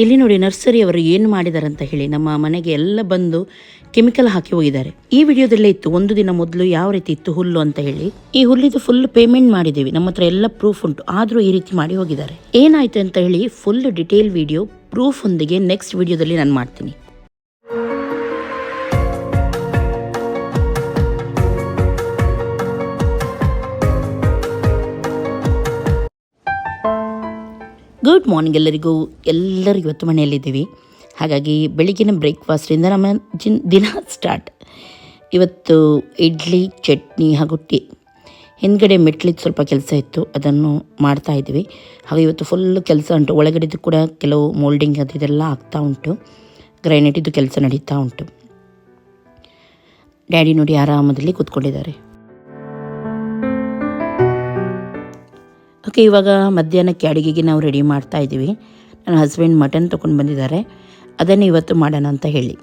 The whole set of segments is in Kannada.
ಇಲ್ಲಿ ನೋಡಿ ನರ್ಸರಿ ಅವರು ಏನು ಮಾಡಿದ್ದಾರೆ ಅಂತ ಹೇಳಿ ನಮ್ಮ ಮನೆಗೆ ಎಲ್ಲ ಬಂದು ಕೆಮಿಕಲ್ ಹಾಕಿ ಹೋಗಿದ್ದಾರೆ ಈ ವಿಡಿಯೋದಲ್ಲೇ ಇತ್ತು, ಒಂದು ದಿನ ಮೊದಲು ಯಾವ ರೀತಿ ಇತ್ತು ಹುಲ್ಲು ಅಂತ ಹೇಳಿ. ಈ ಹುಲ್ಲಿದು ಫುಲ್ ಪೇಮೆಂಟ್ ಮಾಡಿದ್ದೀವಿ ನಮ್ಮ ಹತ್ರ ಎಲ್ಲ ಪ್ರೂಫ್ ಉಂಟು, ಆದರೂ ಈ ರೀತಿ ಮಾಡಿ ಹೋಗಿದ್ದಾರೆ. ಏನಾಯ್ತು ಅಂತ ಹೇಳಿ ಫುಲ್ ಡಿಟೇಲ್ ವಿಡಿಯೋ ಪ್ರೂಫ್ ಒಂದಿಗೆ ನೆಕ್ಸ್ಟ್ ವಿಡಿಯೋದಲ್ಲಿ ನಾನು ಮಾಡ್ತೀನಿ. ಗುಡ್ ಮಾರ್ನಿಂಗ್ ಎಲ್ಲರಿಗೂ. ಎಲ್ಲರೂ ಇವತ್ತು ಮನೆಯಲ್ಲಿದ್ದೀವಿ. ಹಾಗಾಗಿ ಬೆಳಿಗ್ಗಿನ ಬ್ರೇಕ್ಫಾಸ್ಟಿಂದ ನಮ್ಮ ಜಿನ್ ದಿನ ಸ್ಟಾರ್ಟ್ ಇವತ್ತು ಇಡ್ಲಿ, ಚಟ್ನಿ ಹಾಗೂ ಟೀ. ಹಿಂದ್ಗಡೆ ಮೆಟ್ಲಿದ್ದು ಸ್ವಲ್ಪ ಕೆಲಸ ಇತ್ತು. ಅದನ್ನು ಮಾಡ್ತಾ ಇದ್ದೀವಿ. ಹಾಗೆ ಇವತ್ತು ಫುಲ್ ಕೆಲಸ ಉಂಟು. ಒಳಗಡೆದು ಕೂಡ ಕೆಲವು ಮೋಲ್ಡಿಂಗ್ ಅದು ಇದೆಲ್ಲ ಆಗ್ತಾ ಉಂಟು. ಗ್ರೈನೇಟಿದ್ದು ಕೆಲಸ ನಡೀತಾ ಉಂಟು. ಡ್ಯಾಡಿ ನೋಡಿ ಆರಾಮದಲ್ಲಿ ಕೂತ್ಕೊಂಡಿದ್ದಾರೆ. ಓಕೆ, ಇವಾಗ ಮಧ್ಯಾಹ್ನಕ್ಕೆ ಅಡುಗೆಗೆ ನಾವು ರೆಡಿ ಮಾಡ್ತಾ ಇದ್ದೀವಿ. ನನ್ನ ಹಸ್ಬೆಂಡ್ ಮಟನ್ ತೊಗೊಂಡು ಬಂದಿದ್ದಾರೆ. ಅದನ್ನೇ ಇವತ್ತು ಮಾಡೋಣ ಅಂತ ಹೇಳಿ.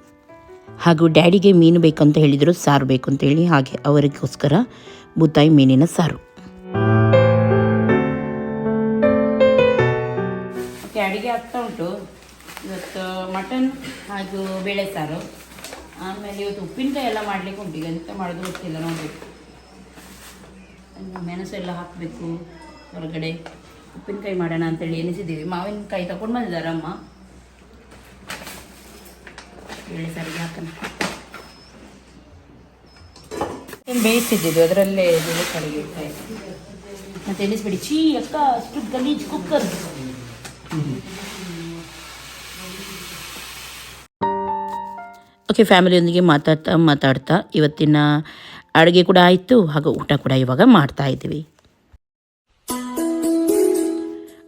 ಹಾಗೂ ಡ್ಯಾಡಿಗೆ ಮೀನು ಬೇಕು ಅಂತ ಹೇಳಿದರು, ಸಾರು ಬೇಕು ಅಂತ ಹೇಳಿ. ಹಾಗೆ ಅವರಿಗೋಸ್ಕರ ಬೂತಾಯಿ ಮೀನಿನ ಸಾರು. ಓಕೆ, ಅಡುಗೆ ಆಗ್ತಾ ಉಂಟು. ಇವತ್ತು ಮಟನ್ ಹಾಗೂ ಬೇಳೆ ಸಾರು. ಆಮೇಲೆ ಇವತ್ತು ಉಪ್ಪಿನಕಾಯಿ ಎಲ್ಲ ಮಾಡಲಿಕ್ಕೆ ಉಂಟು. ಈಗ ಎಂತ ಮಾಡೋದು ಗೊತ್ತಿಲ್ಲ, ನೋಡಬೇಕು. ಮೆಣಸು ಎಲ್ಲ ಹಾಕಬೇಕು. ಹೊರಗಡೆ ಉಪ್ಪಿನಕಾಯಿ ಮಾಡೋಣ ಅಂತೇಳಿ ಎನಿಸಿದ್ದೀವಿ ಮಾವಿನಕಾಯಿ ತಗೊಂಡು ಬಂದಿದ್ದಾರೆ ಅಮ್ಮ. ಹೇಳಿ ಸರಿ ಏನು ಬೇಯಿಸಿದ್ದು ಅದರಲ್ಲೇ ಇಡ್ತಾ ಮತ್ತೆ ಎಣಿಸ್ಬಿಡಿ. ಚೀ ಅಕ್ಕ, ಅಷ್ಟು ಗಲೀಜ್ ಕುಕ್ಕರ್ ಓಕೆ ಫ್ಯಾಮಿಲಿಯೊಂದಿಗೆ ಮಾತಾಡ್ತಾ ಮಾತಾಡ್ತಾ ಇವತ್ತಿನ ಅಡುಗೆ ಕೂಡ ಆಯಿತು. ಹಾಗೂ ಊಟ ಕೂಡ ಇವಾಗ ಮಾಡ್ತಾ ಇದ್ದೀವಿ.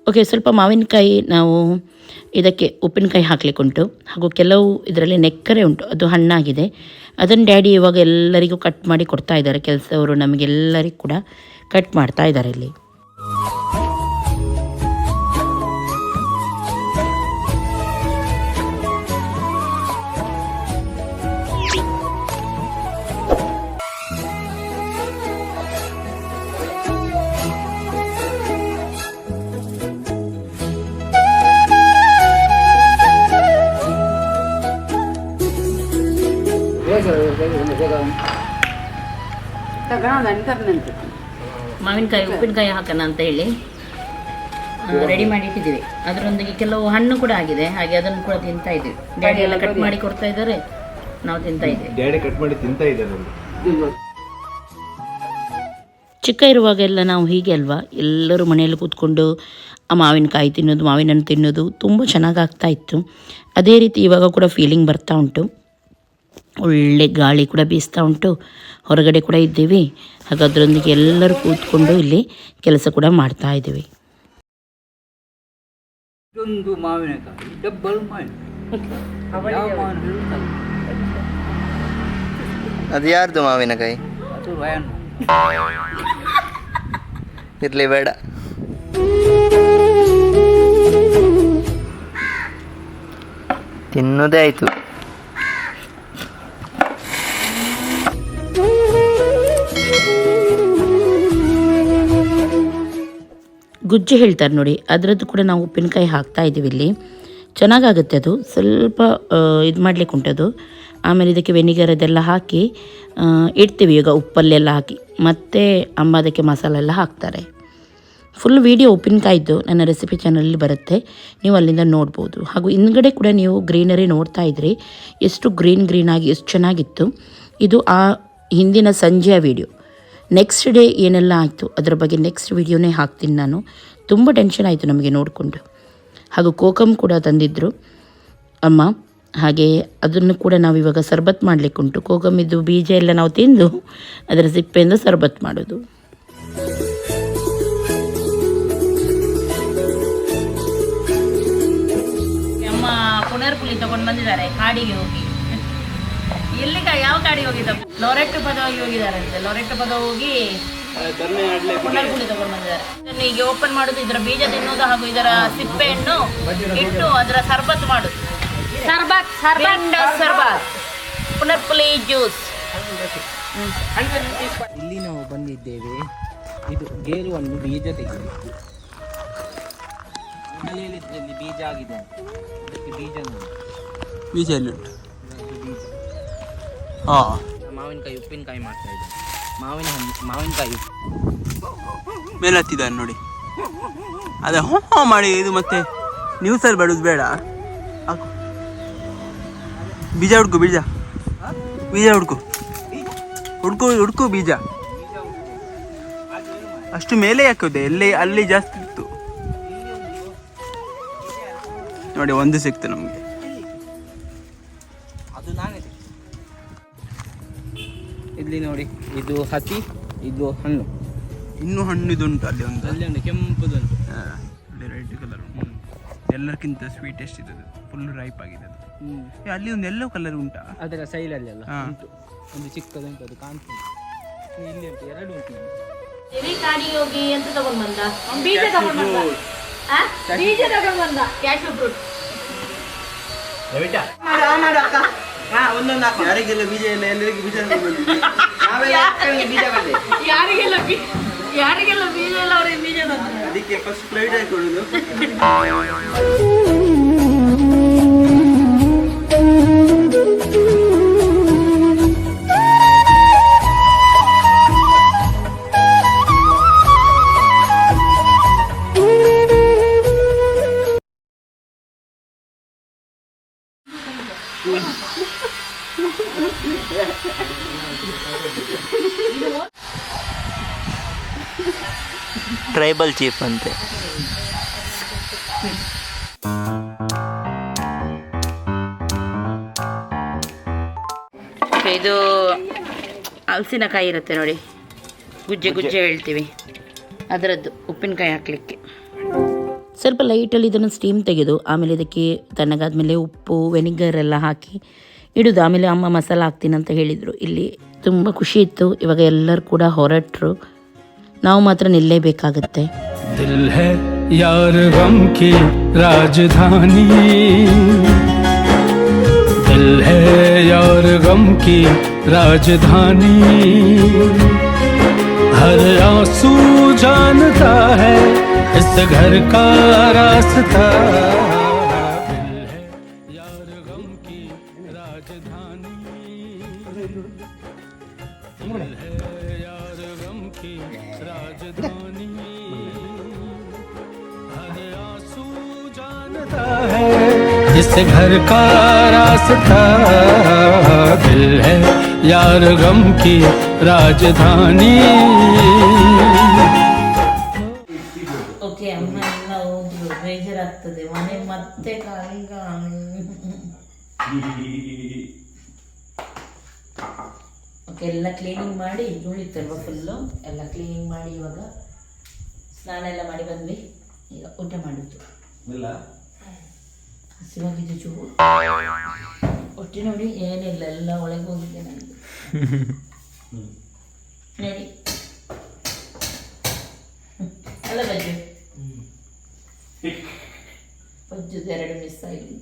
ಓಕೆ, ಸ್ವಲ್ಪ ಮಾವಿನಕಾಯಿ ನಾವು ಇದಕ್ಕೆ ಉಪ್ಪಿನಕಾಯಿ ಹಾಕಲಿಕ್ಕುಂಟು. ಹಾಗೂ ಕೆಲವು ಇದರಲ್ಲಿ ನೆಕ್ಕರೆ ಉಂಟು, ಅದು ಹಣ್ಣಾಗಿದೆ. ಅದನ್ನು ಡ್ಯಾಡಿ ಇವಾಗ ಎಲ್ಲರಿಗೂ ಕಟ್ ಮಾಡಿ ಕೊಡ್ತಾ ಇದ್ದಾರೆ, ಕೆಲಸದವರು ನಮಗೆಲ್ಲರಿಗೂ ಕೂಡ ಕಟ್ ಮಾಡ್ತಾ ಇದ್ದಾರೆ ಇಲ್ಲಿ. ಮಾವಿನಕಾಯಿ ಉಪ್ಪಿನಕಾಯಿ ಹಾಕೋಣ ಅಂತ ಹೇಳಿ. ರೆಡಿ ಮಾಡಿ ಇಟ್ಟಿದ್ದೀವಿ ಅದರೊಂದಿಗೆ ಕೆಲವು ಹಣ್ಣು ಕೂಡ ಆಗಿದೆ. ಹಾಗೆ ಅದನ್ನು ಕೂಡ ತಿಂತಾ ಇದ್ದೀವಿ. ಡ್ಯಾಡಿ ಎಲ್ಲ ಕಟ್ ಮಾಡಿ ಕೊಡ್ತಾ ಇದ್ದಾರೆ. ನಾವು ತಿಂತಾ ಇದ್ದೀವಿ. ಡ್ಯಾಡಿ ಕಟ್ ಮಾಡಿ ತಿಂತಾ ಇದ್ದಾರೆ ಚಿಕ್ಕ ಇರುವಾಗೆಲ್ಲ ನಾವು ಹೀಗೆ ಅಲ್ವಾ? ಎಲ್ಲರೂ ಮನೆಯಲ್ಲಿ ಕೂತ್ಕೊಂಡು ಆ ಮಾವಿನಕಾಯಿ ತಿನ್ನೋದು ಮಾವಿನ ಹಣ್ಣು ತಿನ್ನೋದು ತುಂಬ ಚೆನ್ನಾಗಿ ಆಗ್ತಾ ಇತ್ತು. ಅದೇ ರೀತಿ ಇವಾಗ ಕೂಡ ಫೀಲಿಂಗ್ ಬರ್ತಾ ಉಂಟು. ಒಳ್ಳೆ ಗಾಳಿ ಕೂಡ ಬೀಸ್ತಾ ಉಂಟು. ಹೊರಗಡೆ ಕೂಡ ಇದ್ದೀವಿ. ಹಾಗಾದ್ರೊಂದಿಗೆ ಎಲ್ಲರೂ ಕೂತ್ಕೊಂಡು ಇಲ್ಲಿ ಕೆಲಸ ಕೂಡ ಮಾಡ್ತಾ ಇದ್ದೀವಿ. ಇದೊಂದು ಮಾವಿನಕಾಯಿ. ಡಬ್ಬಲ್ ಅದು ಯಾರ್ದು ಮಾವಿನಕಾಯಿ? ಇರ್ಲಿ ಬೇಡ. ತಿನ್ನೋದೇ ಆಯ್ತು. ಗುಜ್ಜೆ ಹೇಳ್ತಾರೆ ನೋಡಿ. ಅದರದ್ದು ಕೂಡ ನಾವು ಉಪ್ಪಿನಕಾಯಿ ಹಾಕ್ತಾ ಇದ್ದೀವಿ ಇಲ್ಲಿ. ಚೆನ್ನಾಗಾಗುತ್ತೆ ಅದು. ಸ್ವಲ್ಪ ಇದು ಮಾಡ್ಲಿಕ್ಕೆ ಉಂಟದು ಆಮೇಲೆ ಇದಕ್ಕೆ ವೆನಿಗರ್ ಅದೆಲ್ಲ ಹಾಕಿ ಇಡ್ತೀವಿ ಈಗ ಉಪ್ಪಲ್ಲೆಲ್ಲ ಹಾಕಿ. ಮತ್ತೆ ಅಮ್ಮ ಅದಕ್ಕೆ ಮಸಾಲೆ ಎಲ್ಲ ಹಾಕ್ತಾರೆ. ಫುಲ್ ವೀಡಿಯೋ ಉಪ್ಪಿನಕಾಯಿದ್ದು ನನ್ನ ರೆಸಿಪಿ ಚಾನಲಲ್ಲಿ ಬರುತ್ತೆ. ನೀವು ಅಲ್ಲಿಂದ ನೋಡ್ಬೋದು. ಹಾಗೂ ಹಿಂದ್ಗಡೆ ಕೂಡ ನೀವು ಗ್ರೀನರಿ ನೋಡ್ತಾ ಇದ್ರಿ. ಎಷ್ಟು ಗ್ರೀನ್ ಗ್ರೀನ್ ಆಗಿ, ಎಷ್ಟು ಚೆನ್ನಾಗಿತ್ತು. ಇದು ಆ ಹಿಂದಿನ ಸಂಜೆಯ ವಿಡಿಯೋ ನೆಕ್ಸ್ಟ್ ಡೇ ಏನೆಲ್ಲ ಆಯಿತು, ಅದರ ಬಗ್ಗೆ ನೆಕ್ಸ್ಟ್ ವಿಡಿಯೋನೇ ಹಾಕ್ತೀನಿ ನಾನು. ತುಂಬ ಟೆನ್ಷನ್ ಆಯಿತು ನಮಗೆ ನೋಡಿಕೊಂಡು. ಹಾಗೂ ಕೋಕಮ್ ಕೂಡ ತಂದಿದ್ದರು ಅಮ್ಮ, ಹಾಗೆ ಅದನ್ನು ಕೂಡ ನಾವು ಇವಾಗ ಸರ್ಬತ್ ಮಾಡಲಿಕ್ಕುಂಟು ಇದು ಬೀಜ ಎಲ್ಲ ನಾವು ತಿಂದು, ಅದರ ಸಿಪ್ಪೆಯಿಂದ ಸರ್ಬತ್ ಮಾಡೋದು. ಅಮ್ಮ, ಪುನರ್ಪುಲಿ ತಗೊಂಡು ಬಂದಿದ್ದಾರೆ, ಕಾಡಿಗೆ ಹೋಗಿ. ಎಲ್ಲಿ ಕಾಡಿಗೆ ಹೋಗಿದ್ದ ಲೊರೆಟ್ಟು ಪದವಾಗಿ ಹೋಗಿದಾರಂತೆ ಲೊರೆಟ್ಟು ಪದ ಹೋಗಿ ಪುನರ್ಪುಲಿ ತಗೊಂಡು ಬಂದಿದ್ದಾರೆ. ಇದನ್ನು ಈಗ ಓಪನ್ ಮಾಡೋದು ಇದರ ಬೀಜ ತಿನ್ನೋದು ಹಾಗೂ ಇದರ ಸಿಪ್ಪೆಯನ್ನು ಇಟ್ಟು ಅದರ ಸರ್ಬತ್ ಮಾಡುದು. ಸರ್ಬತ್ ಸರ್ಬತ್ ಸರ್ಬತ್. ಪುನರ್ಪುಲಿ ಜ್ಯೂಸ್. ಇಲ್ಲಿ ನಾವು ಬಂದಿದ್ದೇವೆ. ಇದು ಗೇರುವನ್ನು ಬೀಜ ತೆಗೆಯಬೇಕು ಬೀಜ ಆಗಿದೆ. ಬೀಜ ಬೀಜ ಎಲ್ಲಿ ಉಂಟು? ಹಾಂ ಮಾವಿನಕಾಯಿ ಉಪ್ಪಿನಕಾಯಿ ಮಾಡ್ತಾ ಇದ್ದಾರೆ ಮಾವಿನ ಹಣ್ಣು ಮಾವಿನಕಾಯಿ ಮೇಲೆ ಹತ್ತಿದ್ದಾನೆ ನೋಡಿ. ಅದೇ ಹೋ ಹೋ ಮಾಡಿ ಇದು ಮತ್ತೆ ನ್ಯೂಸಲ್ಲಿ ಬೇಡುದು ಬೇಡ. ಹಾಕು. ಬೀಜ ಹುಡ್ಕು ಬೀಜ. ಬೀಜ ಹುಡ್ಕು. ಹುಡ್ಕು ಹುಡ್ಕು ಬೀಜ. ಅಷ್ಟು ಮೇಲೆ ಹಾಕೋದೆ ಎಲ್ಲಿ ಅಲ್ಲಿ ಜಾಸ್ತಿ ಇತ್ತು. ನೋಡಿ ಒಂದು ಸಿಕ್ತು ನಮಗೆ. ಇಲ್ಲಿ ನೋಡಿ ಇದು ಹಸಿ ಇದು ಹಣ್ಣು. ಇನ್ನು ಹಣ್ಣು ಇದುಂಟು ಅಲ್ಲಿ ಒಂದು. ಅಲ್ಲಿ ಉಂಟು ಕೆಂಪುದುಂಟು. ಹಾ, ಅಲ್ಲಿ ರೆಡ್ ಕಲರ್ ಎಲ್ಲಕ್ಕಿಂತ ಸ್ವೀಟೆಸ್ಟ್ ಇದು ಫುಲ್ ರೈಪ್ ಆಗಿದೆ ಅದು. ಏ, ಅಲ್ಲಿ ಒಂದು ಎಲ್ಲೋ ಕಲರ್ ಉಂಟಾ? ಅದರ ಸೈಡಲ್ಲಿ ಅಲ್ಲ ಹಾ. ಉಂಟು. ಒಂದು ಚಿಕ್ಕದುಂಟು ಅದು ಕಾಣ್ತದೆ. ಇಲ್ಲಿ ಉಂಟು ಎರಡು ಉಂಟು ಇಲ್ಲಿ. ಕಾಡಿಗೆ ಹೋಗಿ ಎಂತ ತಗೊಂಡ್ ಬಂದ? ಬೀಜ ತಗೊಂಡ್ ಬಂದ? ಆ? ಬೀಜ ತಗೊಂಡ್ ಬಂದ? ಕ್ಯಾಶು ಫ್ರೂಟ್ ಯಾರಿಗೆಲ್ಲ ಬೀಜ ಇಲ್ಲ ಎಲ್ಲರಿಗೂ ಬೀಜ ಯಾರಿಗೆಲ್ಲ ಬೀ- ಯಾರಿಗೆಲ್ಲ ಬೀಜ ಇಲ್ಲ ಅವ್ರಿಗೆ ಬೀಜ ಅದಕ್ಕೆ ಫಸ್ಟ್ ಫ್ಲೈಟ್ ಹಾಕೊಳ್ಳೋದು ಟ್ರೈಬಲ್ ಚೀಫ್ ಅಂತೆ. ಇದು ಹಲಸಿನಕಾಯಿ ಇರುತ್ತೆ ನೋಡಿ. ಗುಜ್ಜೆ ಗುಜ್ಜೆ. ಹೇಳ್ತೀವಿ. ಅದರದ್ದು ಉಪ್ಪಿನಕಾಯಿ ಹಾಕಲಿಕ್ಕೆ. ಸ್ವಲ್ಪ ಲೈಟಲ್ಲಿ ಇದನ್ನು ಸ್ಟೀಮ್ ತೆಗೆದು ಆಮೇಲೆ ಇದಕ್ಕೆ ತಣ್ಣಗಾದ್ಮೇಲೆ ಉಪ್ಪು ವೆನಿಗರ್ ಎಲ್ಲ ಹಾಕಿ ಇಡೋದು. ಆಮೇಲೆ ಅಮ್ಮ ಮಸಾಲ ಹಾಕ್ತೀನಿ ಅಂತ ಹೇಳಿದರು. ಇಲ್ಲಿ ತುಂಬ ಖುಷಿ ಇತ್ತು. ಇವಾಗ ಎಲ್ಲರೂ ಕೂಡ ಹೊರಟರು. ನಾವು ಮಾತ್ರ ನಿಲ್ಲೇಬೇಕಾಗತ್ತೆ दिल है यार गम की राजधानी दिल है यार गम की राजधानी हर आंसू जानता है इस घर का रास्ता इस घर का रास्ता दिल है यार गम की राजधानी ಓಕೆ ಅಮ್ಮ ಎಲ್ಲ ಹೋದ್ರು ಬೇಜಾರಾಗ್ತದೆ ಮನೆ ಮತ್ತೆ ಖಾಲಿ ಓಕೆ ಎಲ್ಲ ಕ್ಲೀನಿಂಗ್ ಮಾಡಿ ಉಳಿತಲ್ವ ಫುಲ್ಲು ಎಲ್ಲ ಕ್ಲೀನಿಂಗ್ ಮಾಡಿ ಇವಾಗ ಸ್ನಾನ ಎಲ್ಲ ಮಾಡಿ ಬಂದ್ವಿ ಈಗ ಊಟ ಮಾಡಿದ್ದು ಹಸಿವಾಗಿದ್ದು ಚೂರು ಹೊಟ್ಟೆ ನೋಡಿ ಏನಿಲ್ಲ, ಎಲ್ಲ ಒಳಗೆ ಹೋಗಿದೆ ನನಗೆ ನೋಡಿ. ಅಲ್ಲ ಬಜ್ಜು. ಎರಡು ಮಿಸ್ ಆಗಿದೆ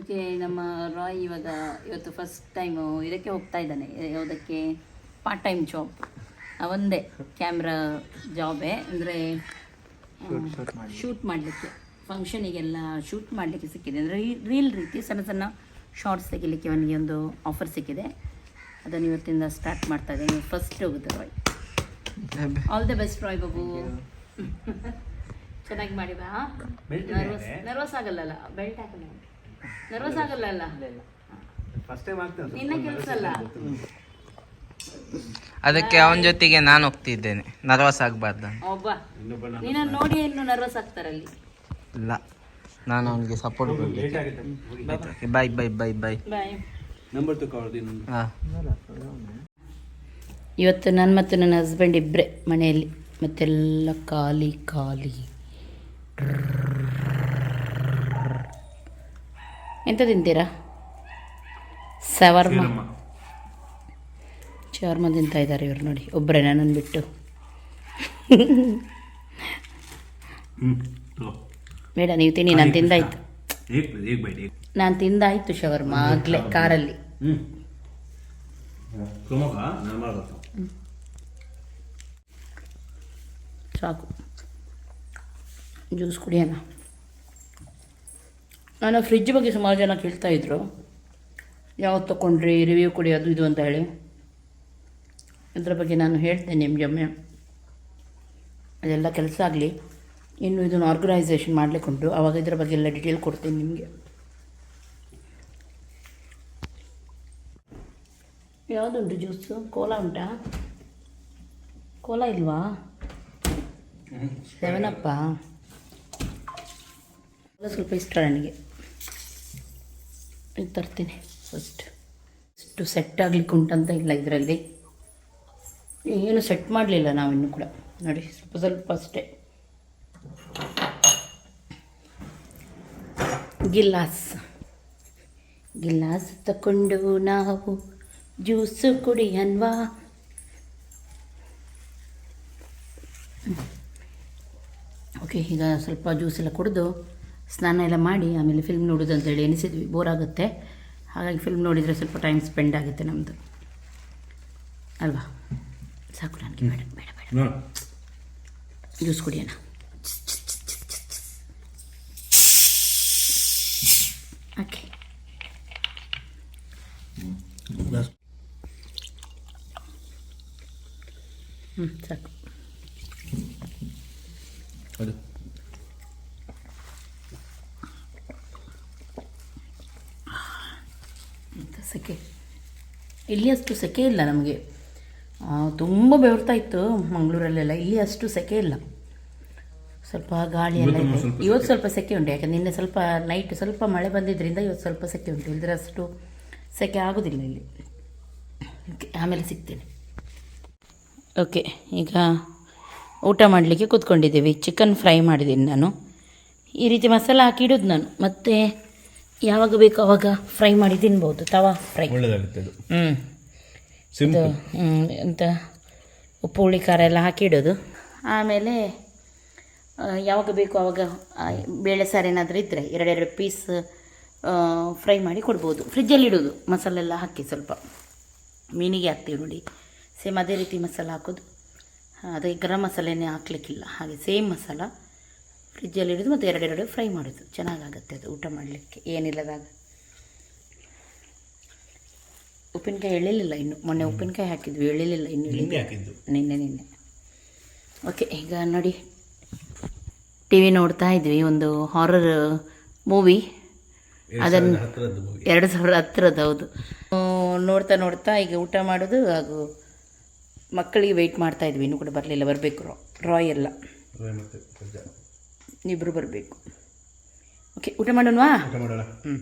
ಓಕೆ ನಮ್ಮ ರಾಯ್ ಇವಾಗ ಇವತ್ತು ಫಸ್ಟ್ ಟೈಮು ಇದಕ್ಕೆ ಹೋಗ್ತಾ ಇದ್ದಾನೆ. ಯಾವುದಕ್ಕೆ? ಪಾರ್ಟ್ ಟೈಮ್ ಜಾಬ್ ಒಂದೇ ಕ್ಯಾಮ್ರಾ ಜಾಬೇ ಅಂದರೆ ಶೂಟ್ ಮಾಡಲಿಕ್ಕೆ. ಫಂಕ್ಷನಿಗೆಲ್ಲ ಶೂಟ್ ಮಾಡಲಿಕ್ಕೆ ಸಿಕ್ಕಿದೆ. ಅಂದರೆ ರೀಲ್ ರೀತಿ ಸಣ್ಣ ಸಣ್ಣ ಶಾರ್ಟ್ಸ್ ತೆಗಿಲಿಕ್ಕೆ ಅವನಿಗೆ ಒಂದು ಆಫರ್ ಸಿಕ್ಕಿದೆ. ಅದನ್ನು ಇವತ್ತಿಂದ ಸ್ಟಾರ್ಟ್ ಮಾಡ್ತಾ ಇದ್ದೀನಿ. ಫಸ್ಟ್ ಹೋಗುತ್ತೆ Rai all the best Rai Babu ಚೆನ್ನಾಗಿ ಮಾಡಿ ಬಾ. ನರ್ವಸ್ ನರ್ವಸ್ ಆಗಲ್ಲಲ್ಲ? ಬೆಲ್ಟ್ ಹಾಕಲ್ಲ ನರ್ವಸ್ ಆಗಲ್ಲ ಅಲ್ಲ ನಿನ್ನ ಕೆಲಸ ಅಲ್ಲ ಅದಕ್ಕೆ ಅವನ ಜೊತೆಗೆ ನಾನು ಹೋಗ್ತಿದ್ದೇನೆ. ನರ್ವಸ್ ಆಗಬಾರ್ದು ಒಬ್ಬ ನೋಡಿ ಇನ್ನು ನರ್ವಸ್ ಆಗ್ತಾರಲ್ಲಿ. ಇಲ್ಲ. ನಾನು ಅವನಿಗೆ ಸಪೋರ್ಟ್ ಕೊಡಬೇಕು bye. Bye bye bye bye number ಹಾಂ. ಇವತ್ತು ನನ್ನ ಮತ್ತು ನನ್ನ ಹಸ್ಬೆಂಡ್ ಇಬ್ಬರೇ ಮನೆಯಲ್ಲಿ. ಮತ್ತೆಲ್ಲ ಖಾಲಿ ಖಾಲಿ. ಎಂತ ತಿಂತೀರಾ? ಸವರ್ಮ. ಶವರ್ಮ ತಿಂತಾ ಇದ್ದಾರೆ ಇವರು ನೋಡಿ. ಒಬ್ಬರೇ ನನ್ನನ್ನು ಬಿಟ್ಟು. ಬೇಡ ನೀವು ತಿನ್ನಿ ನಾನು ತಿಂದಾಯ್ತು. ನಾನು ತಿಂದಾಯ್ತು ಶವರ್ಮ ಆಗಲೇ ಕಾರಲ್ಲಿ. ಸಾಕು. ಜ್ಯೂಸ್ ಕುಡಿಯೋಣ. ನಾನು ಫ್ರಿಜ್ ಬಗ್ಗೆ ಸುಮಾರು ಜನ ಕೇಳ್ತಾ ಇದ್ರು. ಯಾವತ್ತು ತೊಗೊಂಡ್ರಿ ರಿವ್ಯೂ ಕುಡಿಯೋದು ಅದು ಇದು ಅಂತ ಹೇಳಿ. ಇದ್ರ ಬಗ್ಗೆ ನಾನು ಹೇಳ್ತೇನೆ ನಿಮಗೆ ಒಮ್ಮೆ. ಅದೆಲ್ಲ ಕೆಲಸ ಆಗಲಿ. ಇನ್ನು ಇದನ್ನು ಆರ್ಗನೈಸೇಷನ್ ಮಾಡಲಿಕ್ಕುಂಟು ಆವಾಗ ಇದರ ಬಗ್ಗೆ ಎಲ್ಲ ಡಿಟೇಲ್ ಕೊಡ್ತೀನಿ ನಿಮಗೆ. ಯಾವುದುಂಟು ಜ್ಯೂಸು ಕೋಲಾ ಉಂಟಾ? ಕೋಲಾ ಇಲ್ವಾ? ಸೆವೆನಪ್ಪ ಸ್ವಲ್ಪ ಇಷ್ಟ ನನಗೆ. ತರ್ತೀನಿ ಫಸ್ಟ್ ಇಷ್ಟು ಸೆಟ್ ಆಗಲಿಕ್ಕೆ ಉಂಟಂತ ಇಲ್ಲ ಇದರಲ್ಲಿ. ಏನು ಸೆಟ್ ಮಾಡಲಿಲ್ಲ ನಾವಿನ್ನೂ ಕೂಡ. ನೋಡಿ, ಸ್ವಲ್ಪ ಸ್ವಲ್ಪ ಅಷ್ಟೇ. ಗಿಲಾಸ್. ಗಿಲಾಸ್ ತಕೊಂಡು ನಾವು ಜ್ಯೂಸು ಕುಡಿಯನ್ವಾ? ಓಕೆ, ಈಗ ಸ್ವಲ್ಪ ಜ್ಯೂಸ್ ಎಲ್ಲ ಕುಡಿದು ಸ್ನಾನ ಎಲ್ಲ ಮಾಡಿ ಆಮೇಲೆ ಫಿಲ್ಮ್ ನೋಡೋದು ಅಂತೇಳಿ ಎನಿಸಿದ್ವಿ ಬೋರ್ ಆಗುತ್ತೆ. ಹಾಗಾಗಿ ಫಿಲ್ಮ್ ನೋಡಿದರೆ ಸ್ವಲ್ಪ ಟೈಮ್ ಸ್ಪೆಂಡ್ ಆಗುತ್ತೆ ನಮ್ಮದು ಅಲ್ವಾ? ಸಾಕು ನನಗೆ ಬೇಡ ಬೇಡ ಬೇಡ. ಜ್ಯೂಸ್ ಕುಡಿಯೋಣ. ಓಕೆ. ಹ್ಞೂ ಸಾಕು. ಎಂಥ ಸೆಕೆ? ಇಲ್ಲಿ ಅಷ್ಟು ಸೆಕೆ ಇಲ್ಲ ನಮಗೆ. ತುಂಬ ಬೆವರ್ತಾ ಇತ್ತು ಮಂಗಳೂರಲ್ಲೆಲ್ಲ. ಇಲ್ಲಿ ಅಷ್ಟು ಸೆಕೆ ಇಲ್ಲ. ಸ್ವಲ್ಪ ಗಾಳಿ ಎಲ್ಲ ಇದೆ. ಇವತ್ತು ಸ್ವಲ್ಪ ಸೆಕೆ ಉಂಟು. ಯಾಕಂದ್ರೆ ನಿನ್ನೆ ಸ್ವಲ್ಪ ನೈಟ್ ಸ್ವಲ್ಪ ಮಳೆ ಬಂದಿದ್ದರಿಂದ ಇವತ್ತು ಸ್ವಲ್ಪ ಸೆಕೆ ಉಂಟು. ಇಲ್ಲದ್ರೆ ಅಷ್ಟು ಸೆಕೆ ಆಗೋದಿಲ್ಲ ಇಲ್ಲಿ. ಆಮೇಲೆ ಸಿಗ್ತೇನೆ. ಓಕೆ ಈಗ ಊಟ ಮಾಡಲಿಕ್ಕೆ ಕೂತ್ಕೊಂಡಿದ್ದೀವಿ. ಚಿಕನ್ ಫ್ರೈ ಮಾಡಿದ್ದೀನಿ ನಾನು. ಈ ರೀತಿ ಮಸಾಲ ಹಾಕಿ ಇಡೋದು ನಾನು. ಮತ್ತು ಯಾವಾಗ ಬೇಕು ಅವಾಗ ಫ್ರೈ ಮಾಡಿ ತಿನ್ಬೋದು. ತವಾ ಫ್ರೈ. ಹ್ಞೂ ಇದು ಎಂತ ಉಪ್ಪು ಹುಳಿ ಖಾರ ಎಲ್ಲ ಹಾಕಿ ಇಡೋದು. ಆಮೇಲೆ ಯಾವಾಗ ಬೇಕು ಆವಾಗ ಬೇಳೆ ಸಾರು ಏನಾದರೂ ಇದ್ದರೆ ಎರಡೆರಡು ಪೀಸ್ ಫ್ರೈ ಮಾಡಿ ಕೊಡ್ಬೋದು. ಫ್ರಿಜ್ಜಲ್ಲಿ ಇಡೋದು ಮಸಾಲೆ ಎಲ್ಲ ಹಾಕಿ ಸ್ವಲ್ಪ. ಮೀನಿಗೆ ಹಾಕ್ತೀವಿ ನೋಡಿ. ಸೇಮ್ ಅದೇ ರೀತಿ ಮಸಾಲ ಹಾಕೋದು. ಅದೇ ಅದಕ್ಕೆ ಗರಂ ಮಸಾಲೆನೇ ಹಾಕ್ಲಿಕ್ಕಿಲ್ಲ. ಹಾಗೆ ಸೇಮ್ ಮಸಾಲ ಫ್ರಿಜ್ಜಲ್ಲಿ ಇಡೋದು ಮತ್ತು ಎರಡೆರಡು ಫ್ರೈ ಮಾಡೋದು. ಚೆನ್ನಾಗಾಗುತ್ತೆ ಅದು ಊಟ ಮಾಡಲಿಕ್ಕೆ. ಏನಿಲ್ಲದಾಗ ಉಪ್ಪಿನಕಾಯಿ ಎಳಿಲಿಲ್ಲ ಇನ್ನು. ಮೊನ್ನೆ ಉಪ್ಪಿನಕಾಯಿ ಹಾಕಿದ್ವಿ ಎಳಿಲಿಲ್ಲ ಇನ್ನು ನಿನ್ನೆ ನಿನ್ನೆ ಓಕೆ ಈಗ ನೋಡಿ. ಟಿ ವಿ ನೋಡ್ತಾ ಇದ್ವಿ ಒಂದು ಹಾರರ್ ಮೂವಿ ಅದನ್ನು. ಎರಡು ಸಾವಿರದ ಹತ್ತಿರದ ಹೌದು. ನೋಡ್ತಾ ನೋಡ್ತಾ ಈಗ ಊಟ ಮಾಡೋದು ಹಾಗೂ ಮಕ್ಕಳಿಗೆ ವೆಯ್ಟ್ ಮಾಡ್ತಾ ಇದ್ವಿ. ಇನ್ನೂ ಕೂಡ ಬರಲಿಲ್ಲ ಬರಬೇಕು ರಾ ರಾಯ್ ಎಲ್ಲ. ಇಬ್ಬರು ಬರಬೇಕು. ಓಕೆ ಊಟ ಮಾಡೋಣವಾ? ಊಟ ಮಾಡೋಣ. ಹ್ಞೂ